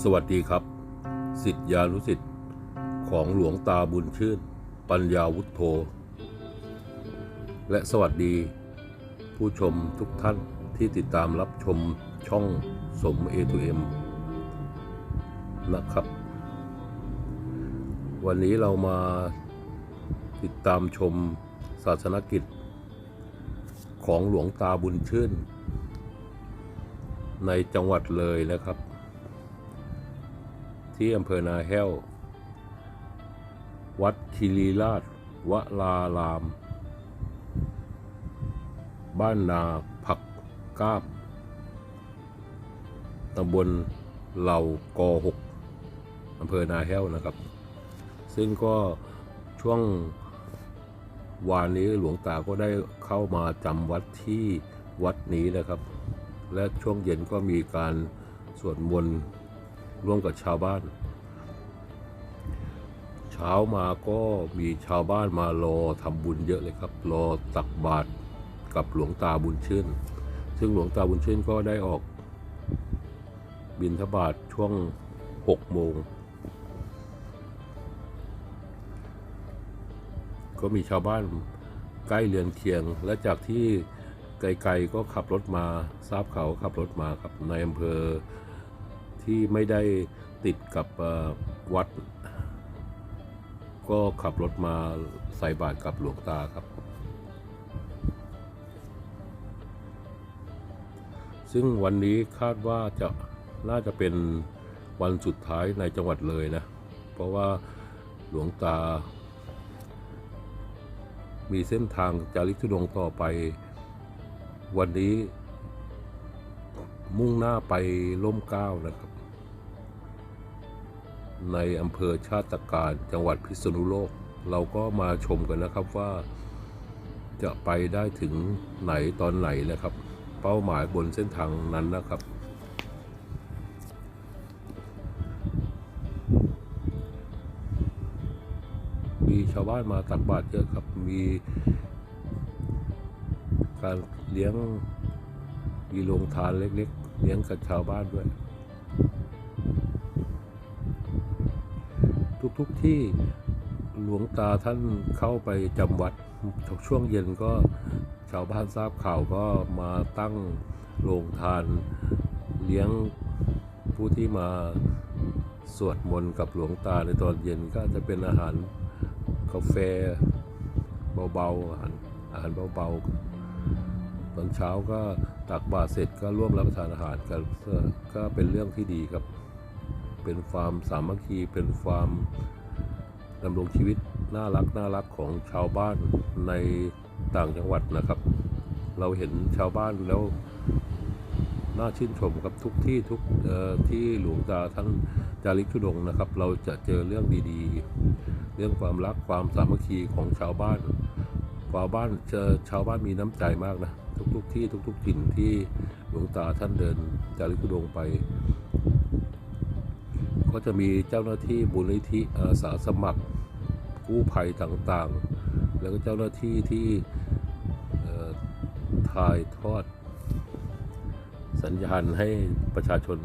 สวัสดีครับ สิทธิานุสิทธิ์ของหลวงตาบุญชื่น ปัญญาวุฒโธ และสวัสดี ผู้ชมทุกท่านที่ติดตามรับชมช่องสม A2M นะครับ วันนี้เรามาติดตามชมศาสนกิจ ของหลวงตาบุญชื่น ในจังหวัดเลยนะครับ ที่อำเภอนาแห้ว วัดคิรีราชวลาราม บ้านนาผักกาบตำบลเหล่ากอหกอำเภอนาแห้วนะครับ ซึ่งก็ช่วงวานนี้หลวงตาก็ได้เข้ามาจำวัดที่วัดนี้นะครับ และช่วงเย็นก็มีการสวดมนต์ ร่วมกับชาวบ้าน เช้ามาก็มีชาวบ้านมารอทำบุญเยอะเลยครับ รอตักบาตรกับหลวงตาบุญชื่น ซึ่งหลวงตาบุญชื่นก็ได้ออก บินทบาทช่วง6โมงก็มีชาวบ้านใกล้เรือนเคียง และจากที่ไกลๆก็ขับรถมาทราบเขาขับรถมาครับในอำเภอ ที่ไม่ได้ติดกับวัด ก็ขับรถมาใส่บาตรกับหลวงตาครับ ซึ่งวันนี้คาดว่าจะน่าจะเป็นวันสุดท้ายในจังหวัดเลยนะ เพราะว่าหลวงตา มีเส้นทางจาริกทุดงต่อไป วันนี้ มุ่งหน้าไปล่มเก้านะครับ ในอำเภอชาติการจังหวัดพิษณุโลก เราก็มาชมกันนะครับว่า จะไปได้ถึงไหนตอนไหนนะครับ เป้าหมายบนเส้นทางนั้นนะครับมีชาวบ้านมาตักบาตรเยอะครับ มี การเลี้ยงมีโรงทานเล็ก ๆ เลี้ยงกับชาวบ้านด้วย ทุกๆที่หลวงตาท่านเข้าไปจำวัดช่วงเย็นก็ชาวบ้านทราบข่าวก็มาตั้งโรงทานเลี้ยงผู้ที่มาสวดมนต์กับหลวงตาในตอนเย็นก็จะเป็นอาหารกาแฟเบาๆอาหารอาหารเบาๆ ตอนเช้าก็ ตักบาตรเสร็จก็ร่วมรับประทานอาหารกันก็เป็นเรื่องที่ดีครับ เป็นความสามัคคีเป็นความดำรงชีวิตน่ารักน่ารักของชาวบ้านในต่างจังหวัดนะครับ เราเห็นชาวบ้านแล้วน่าชื่นชมครับทุกที่ทุกที่หลวงตาท่านจาริกทุดงนะครับ เราจะเจอเรื่องดีๆ เรื่องความรักความสามัคคีของชาวบ้านชาวบ้านเจอชาวบ้านมีน้ำใจมากนะ ทุกๆที่ทุกๆถิ่นที่หลวงตาท่านเดินจาริกทุดงไป ก็จะมีเจ้าหน้าที่บุญนิธิอาสาสมัครกู้ภัยต่างๆ แล้วก็เจ้าหน้าที่ที่ถ่ายทอด สัญญาณให้ประชาชน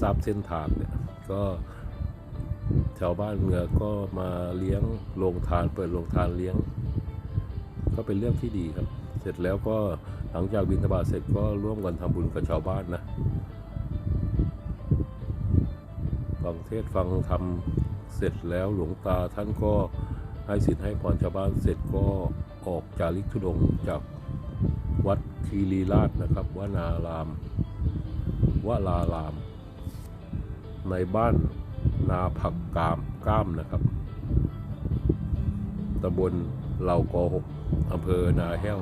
ทราบเส้นทางเนี่ยก็ชาวบ้านเมืองก็มาเลี้ยงโรงทานเปิดโรงทานเลี้ยง ก็เป็นเรื่องที่ดีครับ เสร็จแล้วก็หลังจากบิณฑบาตเสร็จก็ร่วมกันทำบุญกับชาวบ้านนะฟังเทศฟังธรรมเสร็จแล้วหลวงตาท่านก็ให้สิทธิ์ให้พรชาวบ้านเสร็จก็ออกจาริกธุดงจากวัดคีรีราชนะครับวนารามวลาราม ในบ้านนาผักกามก้ามนะครับตำบลเหล่ากอหกอำเภอนาแห้ว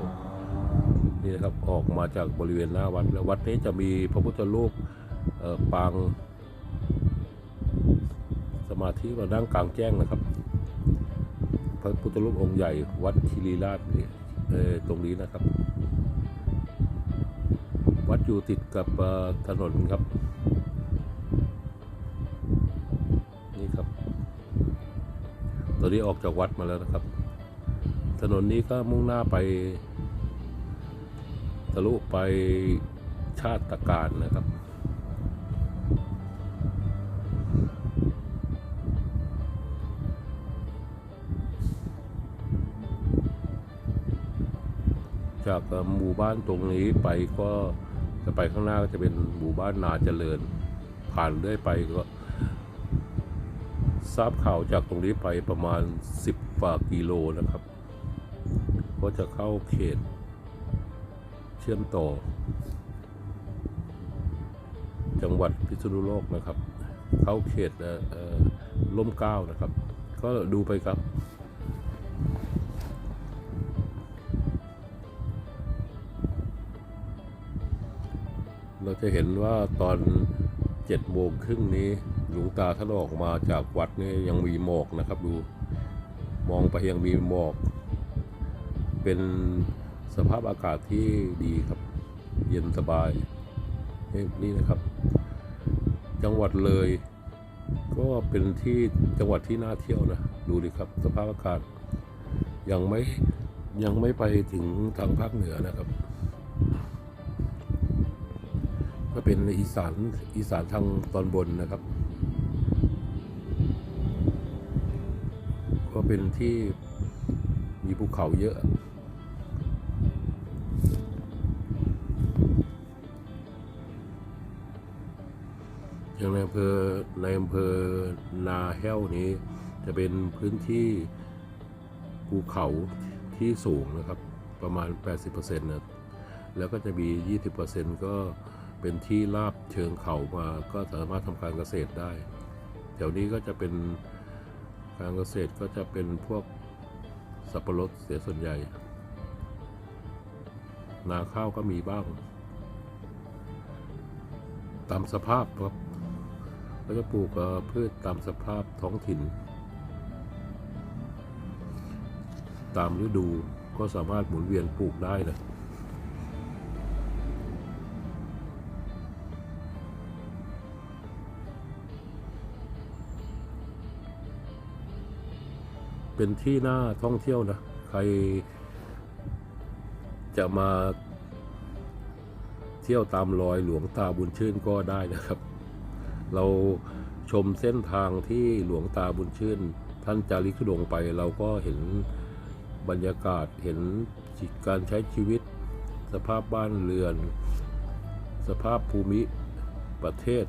นี่นะครับออกมาจากบริเวณหน้าวัดแล้ววัดนี้จะมีพระพุทธรูปปางสมาธิมานั่งกลางแจ้งนะครับ พระพุทธรูปองค์ใหญ่วัดคีรีราชนี่ตรงนี้นะครับ วัดอยู่ติดกับถนนครับนี่ครับตอนนี้ออกจากวัดมาแล้วนะครับ ถนนนี้ก็มุ่งหน้าไปะลุไปชาติการนะครับ จากหมู่บ้านตรงนี้ไปก็จะไปข้างหน้าก็จะเป็นหมู่บ้านนาเจริญ ผ่านเรื่อยไปก็ ทราบข่าวจากตรงนี้ไปประมาณ 10กว่ากิโลนะครับ ก็จะเข้าเขต เชื่อมต่อ จังหวัดพิษณุโลกนะครับ เข้าเขตล่มเก้านะครับ ก็ดูไปครับเราจะเห็นว่าตอนเจ็ดโมงครึ่งนี้หลวงตาท่านออกมาจากวัดนี่ยังมีหมอกนะครับดู มองไปยังมีหมอก เป็น สภาพอากาศที่ดีครับ เย็นสบายนี่นี่นะครับ จังหวัดเลย ก็เป็นที่จังหวัดที่น่าเที่ยวนะ ดูดิครับ สภาพอากาศ ยังไม่ยังไม่ไปถึงทางภาคเหนือนะครับก็เป็นอีสานอีสานทางตอนบนนะครับ ก็เป็นที่มีภูเขาเยอะ อย่างในอำเภอในอำเภอนาแห้วนี้ จะเป็นพื้นที่ภูเขาที่สูงนะครับประมาณ 80%นะแล้วก็จะมี 20%ก็เป็นที่ราบเชิงเขามาก็สามารถทำการเกษตรได้แถวนี้ก็จะเป็นการเกษตรก็จะเป็นพวกสับปะรดเสียส่วนใหญ่ นาข้าวก็มีบ้าง ตามสภาพครับ ก็จะปลูกพืชตามสภาพท้องถิ่น ตามฤดูก็สามารถหมุนเวียนปลูกได้นะเป็นที่น่าท่องเที่ยวนะ ใครจะมาเที่ยวตามรอยหลวงตาบุญชื่นก็ได้นะครับ เราชมเส้นทางที่หลวงตาบุญชื่น ท่านจาริกธุดงไป เราก็เห็นบรรยากาศเห็นการใช้ชีวิต สภาพบ้านเรือน สภาพภูมิประเทศ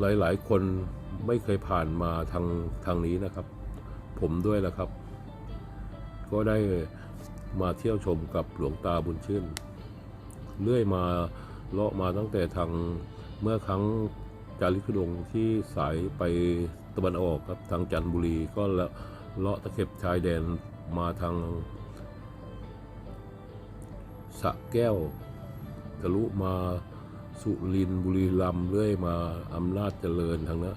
หลายๆ คนไม่เคยผ่านมาทางทางนี้นะครับ ผมด้วยแหละครับ ก็ได้มาเที่ยวชมกับหลวงตาบุญชื่น เรื่อยมา เลาะมาตั้งแต่ทางเมื่อครั้งจาริกธุดงที่สายไปตะวันออกครับทางจันทบุรีก็เลาะตะเข็บชายแดนมาทางสะแก้วทะลุมาสุรินทร์บุรีรัมย์เรื่อยมาอำนาจเจริญทางนั้น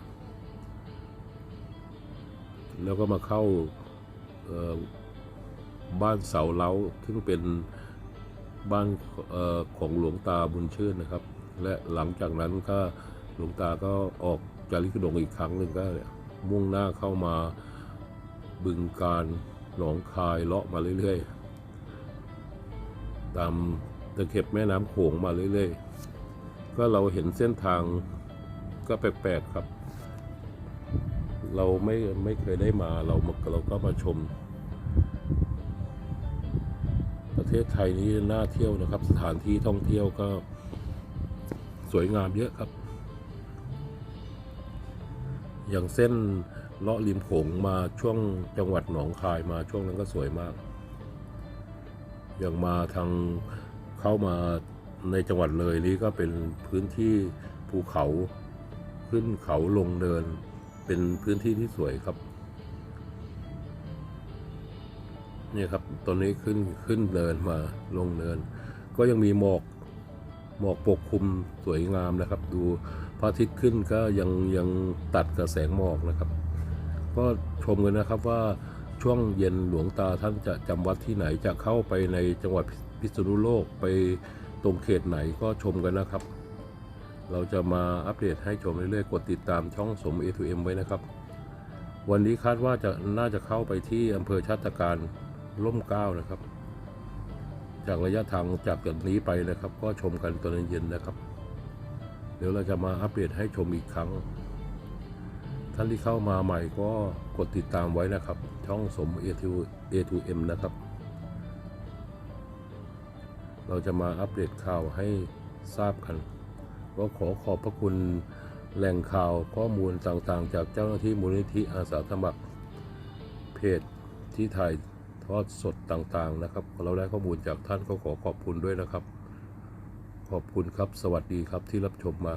แล้วก็มาเข้าบ้านเสาเล้าซึ่งเป็น บ้านออของหลวงตาบุญชื่นนะครับ และหลังจากนั้นก็หลวงตาก็ออกจาริกดงอีกครั้งหนึ่งก็มุ่งหน้าเข้ามาบึงการหนองคายเลาะมาเรื่อยๆ ตามตะเข็บแม่น้ำโขงมาเรื่อยๆ ก็เราเห็นเส้นทางก็แปลกๆครับ เราไม่ไม่เคยได้มาเรามาเราก็มาชม ทศไทยนี้น่าเที่ยวนะครับ สถานที่ท่องเที่ยวก็สวยงามเยอะครับ อย่างเส้นเลาะริมโขงมาช่วงจังหวัดหนองคายมาช่วงนั้นก็สวยมาก อย่างมาทางเข้ามาในจังหวัดเลยนี้ก็เป็นพื้นที่ภูเขาขึ้นเขาลงเดิน เป็นพื้นที่ที่สวยครับ นี่ครับตอนนี้ขึ้นขึ้นเนินมาลงเนิน ก็ยังมีหมอกหมอกปกคลุมสวยงามนะครับ ดูพระอาทิตย์ขึ้นก็ยังยังตัดกับแสงหมอกนะครับ ก็ชมกันนะครับว่าช่วงเย็นหลวงตาท่านจะจำวัดที่ไหนจะเข้าไปในจังหวัดพิษณุโลกไปตรงเขตไหนก็ชมกันนะครับ เราจะมาอัปเดตให้ชมเรื่อยๆ กดติดตามช่องสม A2M ไว้นะครับ วันนี้คาดว่าจะน่าจะเข้าไปที่อำเภอชาติการ ล่มเก้านะครับ จากระยะทางจากจุดนี้ไปนะครับ ก็ชมกันตอนเย็นๆนะครับ เดี๋ยวเราจะมาอัปเดตให้ชมอีกครั้ง ท่านที่เข้ามาใหม่ก็กดติดตามไว้นะครับ ช่องสม A2M นะครับ เราจะมาอัปเดตข่าวให้ทราบกันก็ขอขอบพระคุณแหล่งข่าวข้อมูลต่างๆ จากเจ้าหน้าที่มูลนิธิอาสาสมัครเพจที่ถ่าย ทอดสดต่างๆนะครับ เราได้ข้อมูลจากท่านก็ขอขอบคุณด้วยนะครับ ขอบคุณครับ สวัสดีครับที่รับชมมา